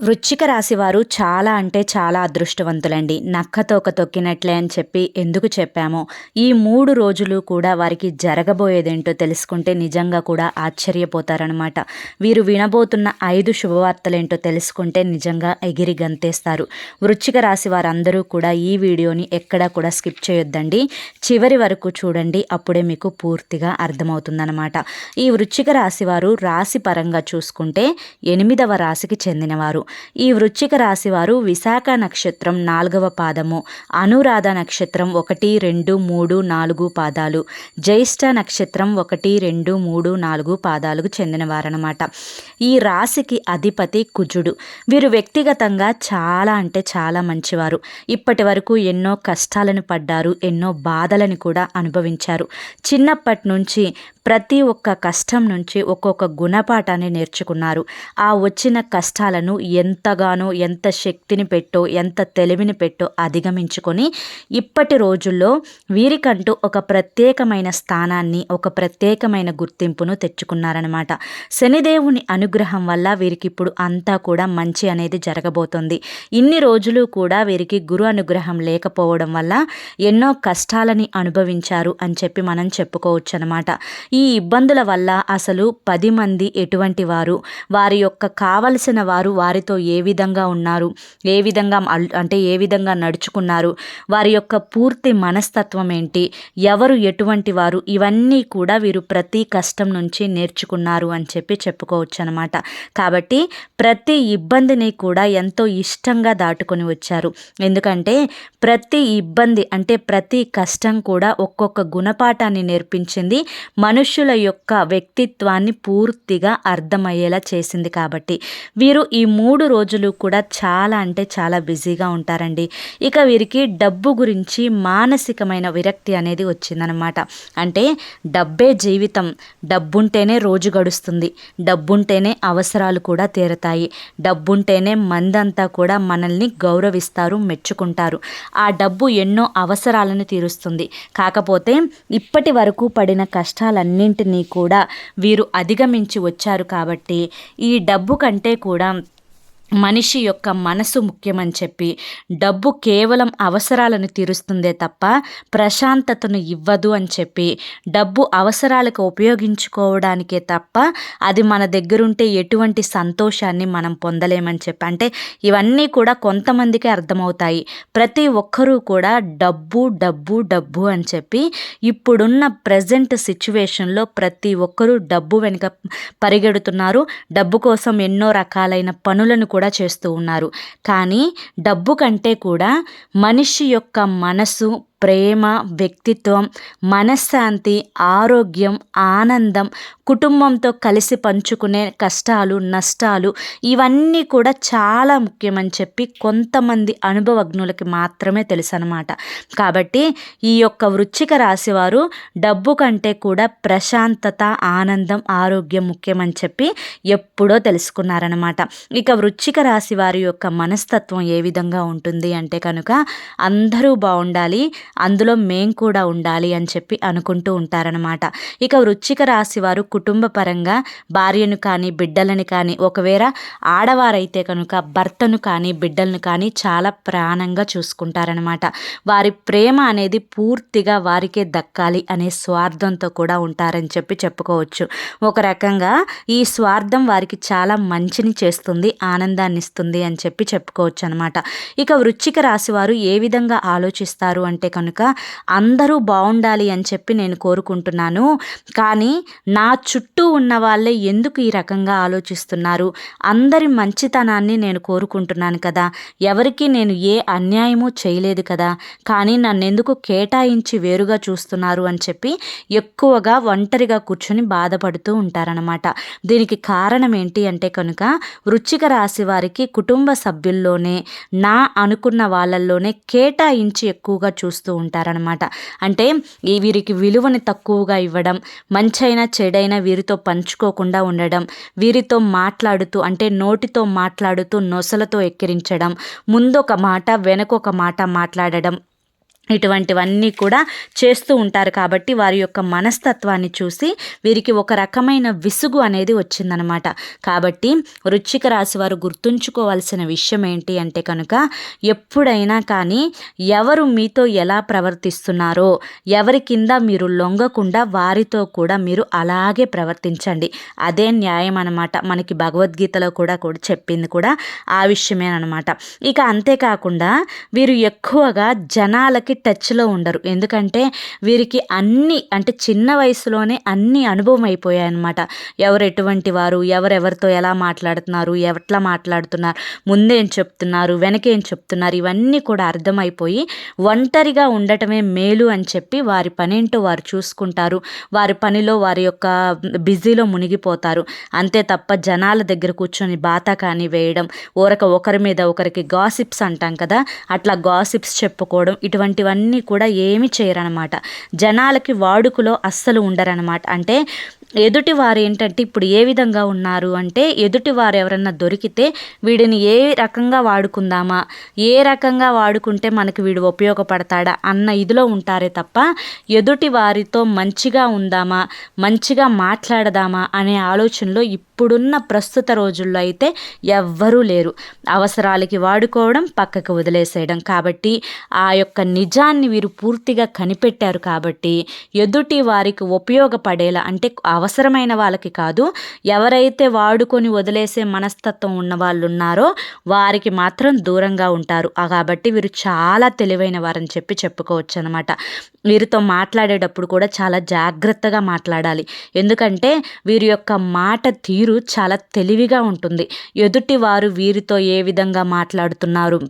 వృశ్చిక రాశి వారు చాలా అంటే చాలా అదృష్టవంతులండి. నక్కతోక తొక్కినట్లే అని చెప్పి ఎందుకు చెప్పామో ఈ మూడు రోజులు కూడా వారికి జరగబోయేదేంటో తెలుసుకుంటే నిజంగా కూడా ఆశ్చర్యపోతారనమాట వీరు వినబోతున్న ఐదు శుభవార్తలేంటో తెలుసుకుంటే నిజంగా ఎగిరి గంతేస్తారు. వృశ్చిక రాశి వారందరూ కూడా ఈ వీడియోని ఎక్కడా కూడా స్కిప్ చేయొద్దండి. చివరి వరకు చూడండి అప్పుడే మీకు పూర్తిగా అర్థమవుతుందనమాట ఈ వృశ్చిక రాశి వారు రాశి పరంగా చూసుకుంటే ఎనిమిదవ రాశికి చెందినవారు. ఈ వృశ్చిక రాశివారు విశాఖ నక్షత్రం నాలుగవ పాదము అనురాధ నక్షత్రం ఒకటి రెండు మూడు నాలుగు పాదాలు జ్యేష్ఠ నక్షత్రం ఒకటి రెండు మూడు నాలుగు పాదాలకు చెందినవారనమాట ఈ రాశికి అధిపతి కుజుడు. వీరు వ్యక్తిగతంగా చాలా అంటే చాలా మంచివారు. ఇప్పటి వరకు ఎన్నో కష్టాలను పడ్డారు ఎన్నో బాధలను కూడా అనుభవించారు. చిన్నప్పటి నుంచి ప్రతి ఒక్క కష్టం నుంచి ఒక్కొక్క గుణపాఠాన్ని నేర్చుకున్నారు. ఆ వచ్చిన కష్టాలను ఎంతగానో ఎంత శక్తిని పెట్టో ఎంత తెలివిని పెట్టో అధిగమించుకొని ఇప్పటి రోజుల్లో వీరికంటూ ఒక ప్రత్యేకమైన స్థానాన్ని ఒక ప్రత్యేకమైన గుర్తింపును తెచ్చుకున్నారనమాట శనిదేవుని అనుగ్రహం వల్ల వీరికి ఇప్పుడు అంతా కూడా మంచి అనేది జరగబోతుంది. ఇన్ని రోజులు కూడా వీరికి గురు అనుగ్రహం లేకపోవడం వల్ల ఎన్నో కష్టాలని అనుభవించారు అని చెప్పి మనం చెప్పుకోవచ్చు అనమాట ఈ ఇబ్బందుల వల్ల అసలు పది మంది ఎటువంటి వారు వారి యొక్క కావలసిన వారు వారి వారితో ఏ విధంగా ఉన్నారు ఏ విధంగా అంటే ఏ విధంగా నడుచుకున్నారు వారి యొక్క పూర్తి మనస్తత్వం ఏంటి ఎవరు ఎటువంటి వారు ఇవన్నీ కూడా వీరు ప్రతి కష్టం నుంచి నేర్చుకున్నారు అని చెప్పి చెప్పుకోవచ్చు అనమాట కాబట్టి ప్రతి ఇబ్బందిని కూడా ఎంతో ఇష్టంగా దాటుకొని వచ్చారు. ఎందుకంటే ప్రతి ఇబ్బంది అంటే ప్రతి కష్టం కూడా ఒక్కొక్క గుణపాఠాన్ని నేర్పించింది మనుషుల యొక్క వ్యక్తిత్వాన్ని పూర్తిగా అర్థమయ్యేలా చేసింది కాబట్టి. వీరు ఈ మూడు రోజులు కూడా చాలా అంటే చాలా బిజీగా ఉంటారండి. ఇక వీరికి డబ్బు గురించి మానసికమైన విరక్తి అనేది వచ్చిందనమాట. అంటే డబ్బే జీవితం. డబ్బుంటేనే రోజు గడుస్తుంది. డబ్బుంటేనే అవసరాలు కూడా తీరతాయి. డబ్బుంటేనే మందంతా కూడా మనల్ని గౌరవిస్తారు మెచ్చుకుంటారు. ఆ డబ్బు ఎన్నో అవసరాలను తీరుస్తుంది. కాకపోతే ఇప్పటి వరకు పడిన కష్టాలన్నింటినీ కూడా వీరు అధిగమించి వచ్చారు కాబట్టి ఈ డబ్బు కంటే కూడా మనిషి యొక్క మనసు ముఖ్యమని చెప్పి డబ్బు కేవలం అవసరాలను తీరుస్తుందే తప్ప ప్రశాంతతను ఇవ్వదు అని చెప్పి డబ్బు అవసరాలకు ఉపయోగించుకోవడానికే తప్ప అది మన దగ్గరుంటే ఎటువంటి సంతోషాన్ని మనం పొందలేమని చెప్పి. అంటే ఇవన్నీ కూడా కొంతమందికి అర్థమవుతాయి. ప్రతి ఒక్కరూ కూడా డబ్బు డబ్బు డబ్బు అని చెప్పి ఇప్పుడున్న ప్రజెంట్ సిచ్యువేషన్లో ప్రతి ఒక్కరూ డబ్బు వెనుక పరిగెడుతున్నారు. డబ్బు కోసం ఎన్నో రకాలైన పనులను కూడా చేస్తూ ఉన్నారు. కానీ డబ్బు కంటే కూడా మనిషి యొక్క మనసు ప్రేమ వ్యక్తిత్వం మనశ్శాంతి ఆరోగ్యం ఆనందం కుటుంబంతో కలిసి పంచుకునే కష్టాలు నష్టాలు ఇవన్నీ కూడా చాలా ముఖ్యమని చెప్పి కొంతమంది అనుభవజ్ఞులకి మాత్రమే తెలుసు అనమాట కాబట్టి ఈ యొక్క వృచ్చిక రాశి వారు డబ్బు కంటే కూడా ప్రశాంతత ఆనందం ఆరోగ్యం ముఖ్యమని చెప్పి ఎప్పుడో తెలుసుకున్నారనమాట ఇక వృచ్చిక రాశి వారి యొక్క మనస్తత్వం ఏ విధంగా ఉంటుంది అంటే కనుక అందరూ బాగుండాలి అందులో మేం కూడా ఉండాలి అని చెప్పి అనుకుంటూ ఉంటారనమాట ఇక వృచ్చిక రాశి వారు కుటుంబ పరంగా భార్యను కానీ బిడ్డలను కానీ ఒకవేళ ఆడవారైతే కనుక భర్తను కానీ బిడ్డలను కానీ చాలా ప్రాణంగా చూసుకుంటారనమాట వారి ప్రేమ అనేది పూర్తిగా వారికే దక్కాలి అనే స్వార్థంతో కూడా ఉంటారని చెప్పి చెప్పుకోవచ్చు. ఒక రకంగా ఈ స్వార్థం వారికి చాలా మంచిని చేస్తుంది ఆనందాన్ని ఇస్తుంది అని చెప్పి చెప్పుకోవచ్చు అనమాట ఇక వృచ్చిక రాశి వారు ఏ విధంగా ఆలోచిస్తారు అంటే కనుక అందరూ బాగుండాలి అని చెప్పి నేను కోరుకుంటున్నాను. కానీ నా చుట్టూ ఉన్న వాళ్ళే ఎందుకు ఈ రకంగా ఆలోచిస్తున్నారు? అందరి మంచితనాన్ని నేను కోరుకుంటున్నాను కదా. ఎవరికి నేను ఏ అన్యాయమూ చేయలేదు కదా. కానీ నన్నెందుకు కేటాయించి వేరుగా చూస్తున్నారు అని చెప్పి ఎక్కువగా ఒంటరిగా కూర్చొని బాధపడుతూ ఉంటారనమాట దీనికి కారణం ఏంటి అంటే కనుక వృచ్చిక రాశి వారికి కుటుంబ సభ్యుల్లోనే నా అనుకున్న వాళ్ళల్లోనే కేటాయించి ఎక్కువగా చూస్తూ ఉంటారనమాట అంటే ఈ వీరికి విలువని తక్కువగా ఇవ్వడం మంచైనా చెడైనా వీరితో పంచుకోకుండా ఉండడం వీరితో మాట్లాడుతూ అంటే నోటితో మాట్లాడుతూ నొసలతో ఎక్కిరించడం ముందొక మాట వెనకొక మాట మాట్లాడడం ఇటువంటివన్నీ కూడా చేస్తూ ఉంటారు కాబట్టి వారి యొక్క మనస్తత్వాన్ని చూసి వీరికి ఒక రకమైన విసుగు అనేది వచ్చిందనమాట. కాబట్టి వృచ్చిక రాశి వారు గుర్తుంచుకోవాల్సిన విషయం ఏంటి అంటే కనుక ఎప్పుడైనా కానీ ఎవరు మీతో ఎలా ప్రవర్తిస్తున్నారో ఎవరి కింద మీరు లొంగకుండా వారితో కూడా మీరు అలాగే ప్రవర్తించండి. అదే న్యాయం అనమాట మనకి భగవద్గీతలో కూడా కూడా చెప్పింది కూడా ఆ విషయమేనమాట ఇక అంతేకాకుండా వీరు ఎక్కువగా జనాలకి టచ్లో ఉండరు. ఎందుకంటే వీరికి అన్ని అంటే చిన్న వయసులోనే అన్ని అనుభవం అయిపోయాయి అనమాట ఎవరు ఎటువంటి వారు ఎవరెవరితో ఎలా మాట్లాడుతున్నారు ఎట్లా మాట్లాడుతున్నారు ముందేం చెప్తున్నారు వెనకేం చెప్తున్నారు ఇవన్నీ కూడా అర్థమైపోయి ఒంటరిగా ఉండటమే మేలు అని చెప్పి వారి పనేంటో వారు చూసుకుంటారు. వారి పనిలో వారి యొక్క బిజీలో మునిగిపోతారు. అంతే తప్ప జనాల దగ్గర కూర్చొని బాత కానీ వేయడం ఊరక ఒకరి మీద ఒకరికి గాసిప్స్ అంటాం కదా అట్లా గాసిప్స్ చెప్పుకోవడం ఇటువంటి ఇవన్నీ కూడా ఏమి చేయరనమాట జనాలకి వాడుకలో అస్సలు ఉండరనమాట అంటే ఎదుటి వారు ఏంటంటే ఇప్పుడు ఏ విధంగా ఉన్నారు అంటే ఎదుటి వారు ఎవరన్నా దొరికితే వీడిని ఏ రకంగా వాడుకుందామా? ఏ రకంగా వాడుకుంటే మనకి వీడు ఉపయోగపడతాడా? అన్న ఇదిలో ఉంటారే తప్ప ఎదుటి వారితో మంచిగా ఉందామా? మంచిగా మాట్లాడదామా? అనే ఆలోచనలో ఇప్పుడున్న ప్రస్తుత రోజుల్లో అయితే ఎవ్వరూ లేరు. అవసరాలకి వాడుకోవడం పక్కకు వదిలేసేయడం. కాబట్టి ఆ యొక్క నిజాన్ని వీరు పూర్తిగా కనిపెట్టారు కాబట్టి ఎదుటి వారికి ఉపయోగపడేలా అంటే అవసరమైన వాళ్ళకి కాదు ఎవరైతే వాడుకొని వదిలేసే మనస్తత్వం ఉన్న వాళ్ళు ఉన్నారో వారికి మాత్రం దూరంగా ఉంటారు. కాబట్టి వీరు చాలా తెలివైన వారని చెప్పి చెప్పుకోవచ్చు అనమాట వీరితో మాట్లాడేటప్పుడు కూడా చాలా జాగ్రత్తగా మాట్లాడాలి. ఎందుకంటే వీరి యొక్క మాట తీరు చాలా తెలివిగా ఉంటుంది. ఎదుటి వారు వీరితో ఏ విధంగా మాట్లాడుతున్నారు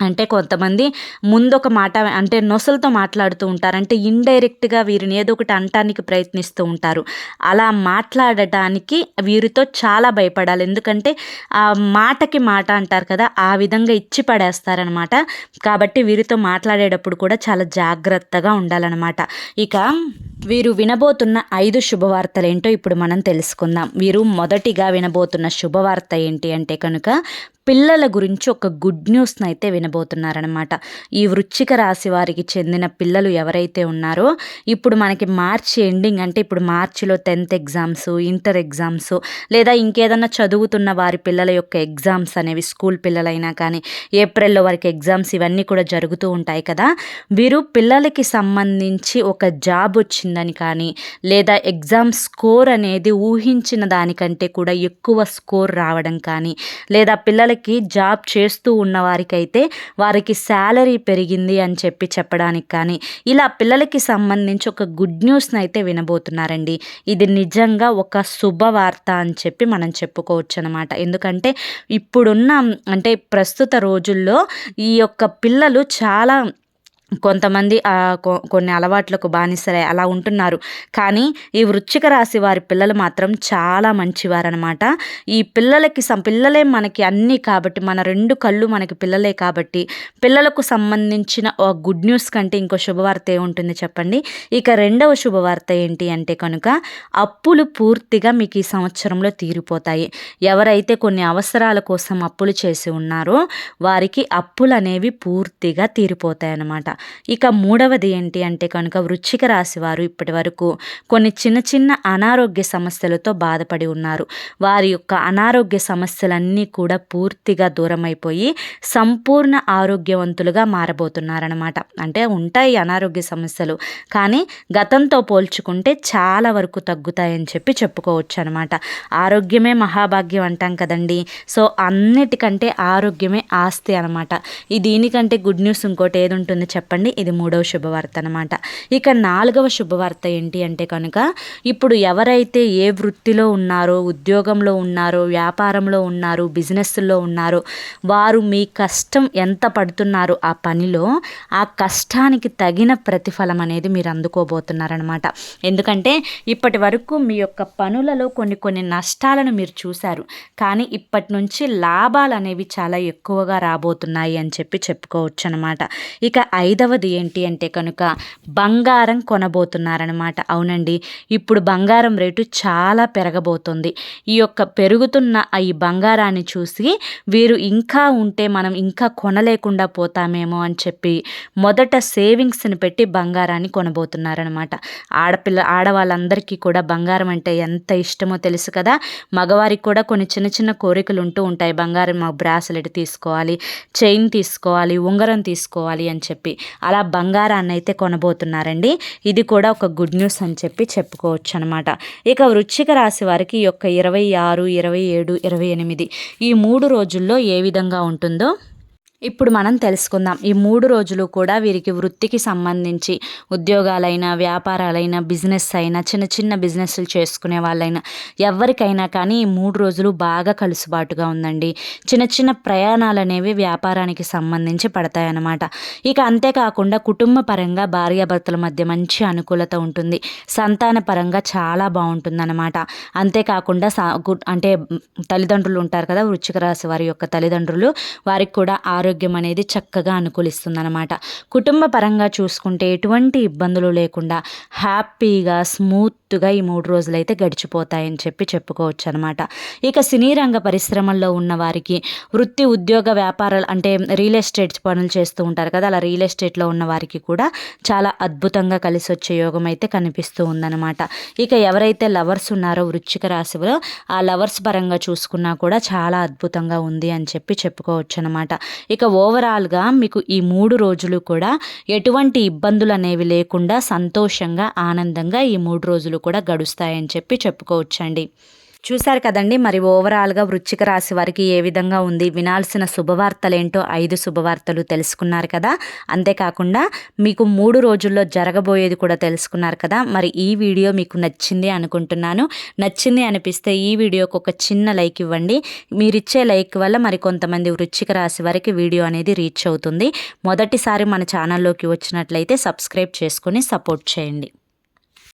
అంటే కొంతమంది ముందొక మాట అంటే నొసలతో మాట్లాడుతూ ఉంటారు. అంటే ఇండైరెక్ట్గా వీరిని ఏదో ఒకటి అనటానికి ప్రయత్నిస్తూ ఉంటారు. అలా మాట్లాడటానికి వీరితో చాలా భయపడాలి. ఎందుకంటే ఆ మాటకి మాట అంటారు కదా ఆ విధంగా ఇచ్చి పడేస్తారనమాట. కాబట్టి వీరితో మాట్లాడేటప్పుడు కూడా చాలా జాగ్రత్తగా ఉండాలన్నమాట. ఇక వీరు వినబోతున్న ఐదు శుభవార్తలేంటో ఇప్పుడు మనం తెలుసుకుందాం. వీరు మొదటిగా వినబోతున్న శుభవార్త ఏంటి అంటే కనుక పిల్లల గురించి ఒక గుడ్ న్యూస్ని అయితే వినబోతున్నారనమాట ఈ వృచ్చిక రాశి వారికి చెందిన పిల్లలు ఎవరైతే ఉన్నారో ఇప్పుడు మనకి మార్చి ఎండింగ్ అంటే ఇప్పుడు మార్చిలో టెన్త్ ఎగ్జామ్స్ ఇంటర్ ఎగ్జామ్స్ లేదా ఇంకేదన్నా చదువుతున్న వారి పిల్లల యొక్క ఎగ్జామ్స్ అనేవి స్కూల్ పిల్లలైనా కానీ ఏప్రిల్లో వారికి ఎగ్జామ్స్ ఇవన్నీ కూడా జరుగుతూ ఉంటాయి కదా. వీరు పిల్లలకి సంబంధించి ఒక జాబ్ వచ్చిందని కానీ లేదా ఎగ్జామ్ స్కోర్ అనేది ఊహించిన దానికంటే కూడా ఎక్కువ స్కోర్ రావడం కానీ లేదా పిల్లలకి జాబ్ చేస్తూ ఉన్న వారికైతే వారికి శాలరీ పెరిగింది అని చెప్పి చెప్పడానికి కానీ ఇలా పిల్లలకి సంబంధించి ఒక గుడ్ న్యూస్ని అయితే వినబోతున్నారండి. ఇది నిజంగా ఒక శుభవార్త అని చెప్పి మనం చెప్పుకోవచ్చు అనమాట ఎందుకంటే ఇప్పుడున్న అంటే ప్రస్తుత రోజుల్లో ఈ యొక్క పిల్లలు చాలా కొంతమంది కొన్ని అలవాట్లకు బానిసలై అలా ఉంటున్నారు. కానీ ఈ వృచ్చిక రాశి వారి పిల్లలు మాత్రం చాలా మంచివారనమాట. ఈ పిల్లలకి సం పిల్లలే మనకి అన్నీ కాబట్టి మన రెండు కళ్ళు మనకి పిల్లలే కాబట్టి పిల్లలకు సంబంధించిన గుడ్ న్యూస్ కంటే ఇంకో శుభవార్త ఏముంటుంది చెప్పండి. ఇక రెండవ శుభవార్త ఏంటి అంటే కనుక అప్పులు పూర్తిగా మీకు ఈ సంవత్సరంలో తీరిపోతాయి. ఎవరైతే కొన్ని అవసరాల కోసం అప్పులు చేసి ఉన్నారో వారికి అప్పులు అనేవి పూర్తిగా తీరిపోతాయి అన్నమాట ఇక మూడవది ఏంటి అంటే కనుక వృచ్చిక రాశి వారు ఇప్పటి వరకు కొన్ని చిన్న చిన్న అనారోగ్య సమస్యలతో బాధపడి ఉన్నారు. వారి యొక్క అనారోగ్య సమస్యలన్నీ కూడా పూర్తిగా దూరమైపోయి సంపూర్ణ ఆరోగ్యవంతులుగా మారబోతున్నారనమాట అంటే ఉంటాయి అనారోగ్య సమస్యలు కానీ గతంతో పోల్చుకుంటే చాలా వరకు తగ్గుతాయని చెప్పి చెప్పుకోవచ్చు అనమాట ఆరోగ్యమే మహాభాగ్యం అంటాం కదండి. సో అన్నిటికంటే ఆరోగ్యమే ఆస్తి అనమాట ఈ దీనికంటే గుడ్ న్యూస్ ఇంకోటి ఏది ఉంటుంది చెప్పండి. చెప్పండి. ఇది మూడవ శుభవార్త అనమాట ఇక నాలుగవ శుభవార్త ఏంటి అంటే కనుక ఇప్పుడు ఎవరైతే ఏ వృత్తిలో ఉన్నారో ఉద్యోగంలో ఉన్నారో వ్యాపారంలో ఉన్నారు బిజినెస్లో ఉన్నారో వారు మీ కష్టం ఎంత పడుతున్నారో ఆ పనిలో ఆ కష్టానికి తగిన ప్రతిఫలం అనేది మీరు అందుకోబోతున్నారనమాట ఎందుకంటే ఇప్పటి వరకు మీ యొక్క పనులలో కొన్ని కొన్ని నష్టాలను మీరు చూశారు. కానీ ఇప్పటి నుంచి లాభాలు అనేవి చాలా ఎక్కువగా రాబోతున్నాయి అని చెప్పి చెప్పుకోవచ్చు అనమాట ఇక ఐదు ఐదవది ఏంటి అంటే కనుక బంగారం కొనబోతున్నారనమాట అవునండి. ఇప్పుడు బంగారం రేటు చాలా పెరగబోతుంది. ఈ యొక్క పెరుగుతున్న ఈ బంగారాన్ని చూసి వీరు ఇంకా ఉంటే మనం ఇంకా కొనలేకుండా పోతామేమో అని చెప్పి మొదట సేవింగ్స్ని పెట్టి బంగారాన్ని కొనబోతున్నారనమాట ఆడపిల్ల ఆడవాళ్ళందరికీ కూడా బంగారం అంటే ఎంత ఇష్టమో తెలుసు కదా. మగవారికి కూడా కొన్ని చిన్న చిన్న కోరికలు ఉంటూ ఉంటాయి. బంగారం మా బ్రాస్లెట్ తీసుకోవాలి చైన్ తీసుకోవాలి ఉంగరం తీసుకోవాలి అని చెప్పి. అలా బంగారాన్ని అయితే కొనబోతున్నారండి. ఇది కూడా ఒక గుడ్ న్యూస్ అని చెప్పి చెప్పుకోవచ్చు అనమాట ఇక వృశ్చిక రాశి వారికి ఈ యొక్క ఇరవై ఆరు ఇరవై ఏడు ఇరవై ఎనిమిది ఈ మూడు రోజుల్లో ఏ విధంగా ఉంటుందో ఇప్పుడు మనం తెలుసుకుందాం. ఈ మూడు రోజులు కూడా వీరికి వృత్తికి సంబంధించి ఉద్యోగాలైనా వ్యాపారాలైనా బిజినెస్ అయినా చిన్న చిన్న బిజినెస్లు చేసుకునే వాళ్ళైనా ఎవరికైనా కానీ ఈ మూడు రోజులు బాగా కలుసుబాటుగా ఉందండి. చిన్న చిన్న ప్రయాణాలు అనేవి వ్యాపారానికి సంబంధించి పడతాయన్నమాట. ఇక అంతేకాకుండా కుటుంబ పరంగా భార్యాభర్తల మధ్య మంచి అనుకూలత ఉంటుంది. సంతాన పరంగా చాలా బాగుంటుందన్నమాట. అంతేకాకుండా సా అంటే తల్లిదండ్రులు ఉంటారు కదా వృచ్చిక రాశి వారి యొక్క తల్లిదండ్రులు వారికి కూడా ఆరోగ్య ఆరోగ్యం అనేది చక్కగా అనుకూలిస్తుంది అనమాట కుటుంబ పరంగా చూసుకుంటే ఎటువంటి ఇబ్బందులు లేకుండా హ్యాపీగా స్మూత్గా ఈ మూడు రోజులైతే గడిచిపోతాయని చెప్పి చెప్పుకోవచ్చు అనమాట ఇక సినీ రంగ పరిశ్రమల్లో ఉన్న వారికి వృత్తి ఉద్యోగ వ్యాపారాలు అంటే రియల్ ఎస్టేట్ పనులు చేస్తూ ఉంటారు కదా అలా రియల్ ఎస్టేట్లో ఉన్న వారికి కూడా చాలా అద్భుతంగా కలిసి వచ్చే యోగం అయితే కనిపిస్తూ ఉందన్నమాట. ఇక ఎవరైతే లవర్స్ ఉన్నారో వృచ్చిక రాశిలో ఆ లవర్స్ పరంగా చూసుకున్నా కూడా చాలా అద్భుతంగా ఉంది అని చెప్పి చెప్పుకోవచ్చు అనమాట ఇక ఓవరాల్గా మీకు ఈ మూడు రోజులు కూడా ఎటువంటి ఇబ్బందులు అనేవి లేకుండా సంతోషంగా ఆనందంగా ఈ మూడు రోజులు కూడా గడుస్తాయని చెప్పి చెప్పుకోవచ్చండి. చూశారు కదండి మరి ఓవరాల్గా వృచ్చిక రాశి వారికి ఏ విధంగా ఉంది? వినాల్సిన శుభవార్తలేంటో ఐదు శుభవార్తలు తెలుసుకున్నారు కదా. అంతేకాకుండా మీకు మూడు రోజుల్లో జరగబోయేది కూడా తెలుసుకున్నారు కదా. మరి ఈ వీడియో మీకు నచ్చింది అనుకుంటున్నాను. నచ్చింది అనిపిస్తే ఈ వీడియోకి ఒక చిన్న లైక్ ఇవ్వండి. మీరిచ్చే లైక్ వల్ల మరి కొంతమంది వృచ్చిక రాశి వారికి వీడియో అనేది రీచ్ అవుతుంది. మొదటిసారి మన ఛానల్లోకి వచ్చినట్లయితే సబ్స్క్రైబ్ చేసుకొని సపోర్ట్ చేయండి.